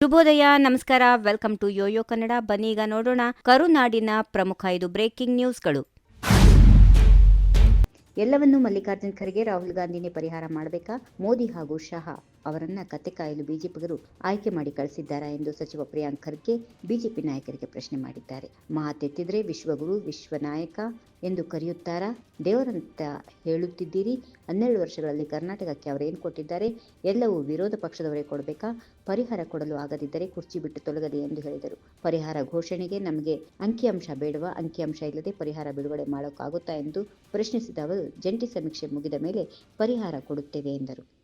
ಶುಭೋದಯ, ನಮಸ್ಕಾರ. Welcome to Yoyo Kannada ಬನ್ನಿ ಈಗ ನೋಡೋಣ ಕರುನಾಡಿನ ಪ್ರಮುಖ ಐದು ಬ್ರೇಕಿಂಗ್ ನ್ಯೂಸ್ಗಳು ಎಲ್ಲವನ್ನೂ ಮಲ್ಲಿಕಾರ್ಜುನ್ ಖರ್ಗೆ, ರಾಹುಲ್ ಗಾಂಧಿನೇ ಪರಿಹಾರ ಮಾಡಬೇಕಾ? ಮೋದಿ ಹಾಗೂ ಶಹಾ. ಅವರನ್ನ ಕತೆ ಕಾಯಲು ಬಿಜೆಪಿಗರು ಆಯ್ಕೆ ಮಾಡಿ ಕಳಿಸಿದ್ದಾರಾ ಎಂದು ಸಚಿವ ಪ್ರಿಯಾಂಕ್ ಖರ್ಗೆ ಬಿಜೆಪಿ ನಾಯಕರಿಗೆ ಪ್ರಶ್ನೆ ಮಾಡಿದ್ದಾರೆ. ಮಾತೆತ್ತಿದ್ರೆ ವಿಶ್ವಗುರು, ವಿಶ್ವನಾಯಕ ಎಂದು ಕರೆಯುತ್ತಾರಾ? ದೇವರಂತ ಹೇಳುತ್ತಿದ್ದೀರಿ. ಹನ್ನೆರಡು ವರ್ಷಗಳಲ್ಲಿ ಕರ್ನಾಟಕಕ್ಕೆ ಅವರೇನು ಕೊಟ್ಟಿದ್ದಾರೆ? ಎಲ್ಲವೂ ವಿರೋಧ ಪಕ್ಷದವರೇ ಕೊಡಬೇಕಾ? ಪರಿಹಾರ ಕೊಡಲು ಆಗದಿದ್ದರೆ ಕುರ್ಚಿ ಬಿಟ್ಟು ತೊಲಗದೆ ಎಂದು ಹೇಳಿದರು. ಪರಿಹಾರ ಘೋಷಣೆಗೆ ನಮಗೆ ಅಂಕಿಅಂಶ ಬೇಡವಾ? ಅಂಕಿಅಂಶ ಇಲ್ಲದೆ ಪರಿಹಾರ ಬಿಡುಗಡೆ ಮಾಡೋಕ್ಕಾಗುತ್ತಾ ಎಂದು ಪ್ರಶ್ನಿಸಿದ ಅವರು, ಜಂಟಿ ಸಮೀಕ್ಷೆ ಮುಗಿದ ಮೇಲೆ ಪರಿಹಾರ ಕೊಡುತ್ತೇವೆ ಎಂದರು.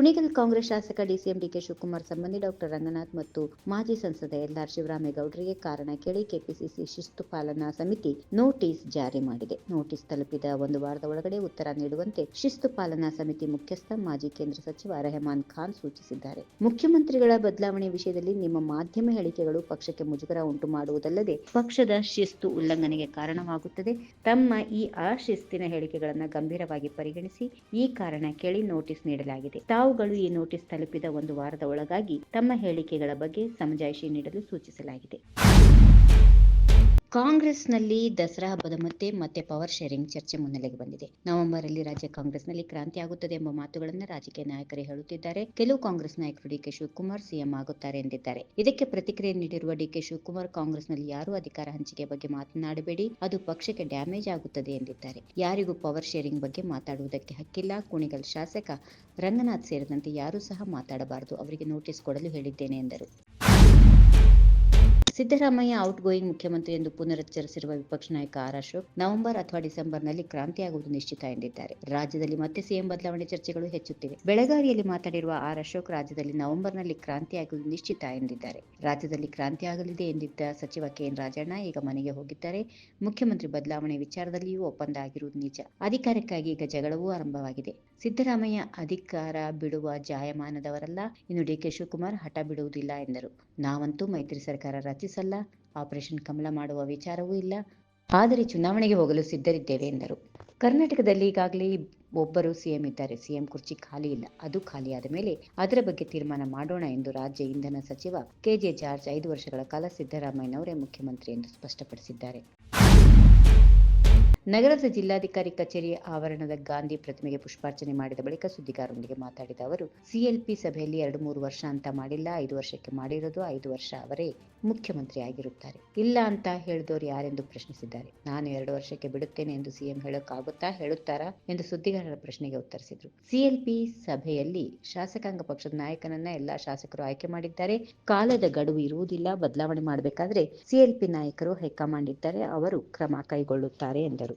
ಕುಣಿಗಲ್ ಕಾಂಗ್ರೆಸ್ ಶಾಸಕ ಡಿಸಿಎಂ ಡಿಕೆ ಶಿವಕುಮಾರ್ ಸಂಬಂಧಿ ಡಾಕ್ಟರ್ ರಂಗನಾಥ್ ಮತ್ತು ಮಾಜಿ ಸಂಸದ ಎಲ್ಆರ್ ಶಿವರಾಮೇಗೌಡರಿಗೆ ಕಾರಣ ಕೇಳಿ ಕೆಪಿಸಿಸಿ ಶಿಸ್ತು ಪಾಲನಾ ಸಮಿತಿ ನೋಟಿಸ್ ಜಾರಿ ಮಾಡಿದೆ. ನೋಟಿಸ್ ತಲುಪಿದ ಒಂದು ವಾರದ ಒಳಗಡೆ ಉತ್ತರ ನೀಡುವಂತೆ ಶಿಸ್ತು ಪಾಲನಾ ಸಮಿತಿ ಮುಖ್ಯಸ್ಥ ಮಾಜಿ ಕೇಂದ್ರ ಸಚಿವ ರೆಹಮಾನ್ ಖಾನ್ ಸೂಚಿಸಿದ್ದಾರೆ. ಮುಖ್ಯಮಂತ್ರಿಗಳ ಬದಲಾವಣೆ ವಿಷಯದಲ್ಲಿ ನಿಮ್ಮ ಮಾಧ್ಯಮ ಹೇಳಿಕೆಗಳು ಪಕ್ಷಕ್ಕೆ ಮುಜುಗರ ಉಂಟು ಮಾಡುವುದಲ್ಲದೆ ಪಕ್ಷದ ಶಿಸ್ತು ಉಲ್ಲಂಘನೆಗೆ ಕಾರಣವಾಗುತ್ತದೆ. ತಮ್ಮ ಈ ಅಶಿಸ್ತಿನ ಹೇಳಿಕೆಗಳನ್ನು ಗಂಭೀರವಾಗಿ ಪರಿಗಣಿಸಿ ಈ ಕಾರಣ ಕೇಳಿ ನೋಟಿಸ್ ನೀಡಲಾಗಿದೆ. ತಾವುಗಳು ಈ ನೋಟಿಸ್ ತಲುಪಿದ ಒಂದು ವಾರದ ಒಳಗಾಗಿ ತಮ್ಮ ಹೇಳಿಕೆಗಳ ಬಗ್ಗೆ ಸಮಜಾಯಿಷಿ ನೀಡಲು ಸೂಚಿಸಲಾಗಿದೆ. ಕಾಂಗ್ರೆಸ್ನಲ್ಲಿ ದಸರಾ ಹಬ್ಬದ ಮತ್ತೆ ಮತ್ತೆ ಪವರ್ ಶೇರಿಂಗ್ ಚರ್ಚೆ ಮುನ್ನೆಲೆಗೆ ಬಂದಿದೆ. ನವೆಂಬರ್ ಅಲ್ಲಿ ರಾಜ್ಯ ಕಾಂಗ್ರೆಸ್ನಲ್ಲಿ ಕ್ರಾಂತಿ ಆಗುತ್ತದೆ ಎಂಬ ಮಾತುಗಳನ್ನು ರಾಜಕೀಯ ನಾಯಕರೇ ಹೇಳುತ್ತಿದ್ದಾರೆ. ಕೆಲವು ಕಾಂಗ್ರೆಸ್ ನಾಯಕರು ಡಿಕೆ ಶಿವಕುಮಾರ್ ಸಿಎಂ ಆಗುತ್ತಾರೆ ಎಂದಿದ್ದಾರೆ. ಇದಕ್ಕೆ ಪ್ರತಿಕ್ರಿಯೆ ನೀಡಿರುವ ಡಿಕೆ ಶಿವಕುಮಾರ್ ಕಾಂಗ್ರೆಸ್ನಲ್ಲಿ ಯಾರೂ ಅಧಿಕಾರ ಹಂಚಿಕೆ ಬಗ್ಗೆ ಮಾತನಾಡಬೇಡಿ, ಅದು ಪಕ್ಷಕ್ಕೆ ಡ್ಯಾಮೇಜ್ ಆಗುತ್ತದೆ ಎಂದಿದ್ದಾರೆ. ಯಾರಿಗೂ ಪವರ್ ಶೇರಿಂಗ್ ಬಗ್ಗೆ ಮಾತಾಡುವುದಕ್ಕೆ ಹಕ್ಕಿಲ್ಲ. ಕುಣಿಗಲ್ ಶಾಸಕ ರಂಗನಾಥ್ ಸೇರಿದಂತೆ ಯಾರೂ ಸಹ ಮಾತಾಡಬಾರದು. ಅವರಿಗೆ ನೋಟಿಸ್ ಕೊಡಲು ಹೇಳಿದ್ದೇನೆ ಎಂದರು. ಸಿದ್ದರಾಮಯ್ಯ ಔಟ್ ಗೋಯಿಂಗ್ ಮುಖ್ಯಮಂತ್ರಿ ಎಂದು ಪುನರುಚ್ಚರಿಸಿರುವ ವಿಪಕ್ಷ ನಾಯಕ ಆರ್ ಅಶೋಕ್ ನವೆಂಬರ್ ಅಥವಾ ಡಿಸೆಂಬರ್ನಲ್ಲಿ ಕ್ರಾಂತಿಯಾಗುವುದು ನಿಶ್ಚಿತ ಎಂದಿದ್ದಾರೆ. ರಾಜ್ಯದಲ್ಲಿ ಮತ್ತೆ ಸಿಎಂ ಬದಲಾವಣೆ ಚರ್ಚೆಗಳು ಹೆಚ್ಚುತ್ತಿವೆ. ಬೆಳಗಾವಿಯಲ್ಲಿ ಮಾತನಾಡಿರುವ ಆರ್ ಅಶೋಕ್ ರಾಜ್ಯದಲ್ಲಿ ನವೆಂಬರ್ನಲ್ಲಿ ಕ್ರಾಂತಿಯಾಗುವುದು ನಿಶ್ಚಿತ ಎಂದಿದ್ದಾರೆ. ರಾಜ್ಯದಲ್ಲಿ ಕ್ರಾಂತಿಯಾಗಲಿದೆ ಎಂದಿದ್ದ ಸಚಿವ ಕೆಎನ್ ರಾಜಣ್ಣ ಈಗ ಮನೆಗೆ ಹೋಗಿದ್ದಾರೆ. ಮುಖ್ಯಮಂತ್ರಿ ಬದಲಾವಣೆ ವಿಚಾರದಲ್ಲಿಯೂ ಒಪ್ಪಂದ ಆಗಿರುವುದು ನಿಜ. ಅಧಿಕಾರಕ್ಕಾಗಿ ಈಗ ಜಗಳವೂ ಆರಂಭವಾಗಿದೆ. ಸಿದ್ದರಾಮಯ್ಯ ಅಧಿಕಾರ ಬಿಡುವ ಜಾಯಮಾನದವರಲ್ಲ. ಇನ್ನು ಡಿಕೆ ಶಿವಕುಮಾರ್ ಹಠ ಬಿಡುವುದಿಲ್ಲ ಎಂದರು. ನಾವಂತೂ ಮೈತ್ರಿ ಸರ್ಕಾರ ರಚಿಸಲ್ಲ ಆಪರೇಷನ್ ಕಮಲ ಮಾಡುವ ವಿಚಾರವೂ ಇಲ್ಲ. ಆದರೆ ಚುನಾವಣೆಗೆ ಹೋಗಲು ಸಿದ್ಧರಿದ್ದೇವೆ ಎಂದರು. ಕರ್ನಾಟಕದಲ್ಲಿ ಈಗಾಗಲೇ ಒಬ್ಬರು ಸಿಎಂ ಇದ್ದಾರೆ. ಸಿಎಂ ಕುರ್ಚಿ ಖಾಲಿ ಇಲ್ಲ. ಅದು ಖಾಲಿಯಾದ ಮೇಲೆ ಅದರ ಬಗ್ಗೆ ತೀರ್ಮಾನ ಮಾಡೋಣ ಎಂದು ರಾಜ್ಯ ಇಂಧನ ಸಚಿವ ಕೆಜೆ ಜಾರ್ಜ್ ಐದು ವರ್ಷಗಳ ಕಾಲ ಸಿದ್ದರಾಮಯ್ಯನವರೇ ಮುಖ್ಯಮಂತ್ರಿ ಎಂದು ಸ್ಪಷ್ಟಪಡಿಸಿದ್ದಾರೆ. ನಗರದ ಜಿಲ್ಲಾಧಿಕಾರಿ ಕಚೇರಿ ಆವರಣದ ಗಾಂಧಿ ಪ್ರತಿಮೆಗೆ ಪುಷ್ಪಾರ್ಚನೆ ಮಾಡಿದ ಬಳಿಕ ಸುದ್ದಿಗಾರರೊಂದಿಗೆ ಮಾತಾಡಿದ ಅವರು, ಸಿಎಲ್ಪಿ ಸಭೆಯಲ್ಲಿ ಎರಡು ಮೂರು ವರ್ಷ ಅಂತ ಮಾಡಿಲ್ಲ, ಐದು ವರ್ಷಕ್ಕೆ ಮಾಡಿರೋದು, ಐದು ವರ್ಷ ಅವರೇ ಮುಖ್ಯಮಂತ್ರಿ ಆಗಿರುತ್ತಾರೆ. ಇಲ್ಲ ಅಂತ ಹೇಳಿದವರು ಯಾರೆಂದು ಪ್ರಶ್ನಿಸಿದ್ದಾರೆ. ನಾನು ಎರಡು ವರ್ಷಕ್ಕೆ ಬಿಡುತ್ತೇನೆ ಎಂದು ಸಿಎಂ ಹೇಳೋಕ್ಕಾಗುತ್ತಾ ಹೇಳುತ್ತಾರಾ ಎಂದು ಸುದ್ದಿಗಾರರ ಪ್ರಶ್ನೆಗೆ ಉತ್ತರಿಸಿದರು. ಸಿಎಲ್ಪಿ ಸಭೆಯಲ್ಲಿ ಶಾಸಕಾಂಗ ಪಕ್ಷದ ನಾಯಕನನ್ನ ಎಲ್ಲಾ ಶಾಸಕರು ಆಯ್ಕೆ ಮಾಡಿದ್ದಾರೆ. ಕಾಲದ ಗಡುವು ಇರುವುದಿಲ್ಲ, ಬದಲಾವಣೆ ಮಾಡಬೇಕಾದ್ರೆ ಸಿಎಲ್ಪಿ ನಾಯಕರು ಹೈಕಮಾಂಡ್ ಇದ್ದಾರೆ, ಅವರು ಕ್ರಮ ಕೈಗೊಳ್ಳುತ್ತಾರೆ ಎಂದರು.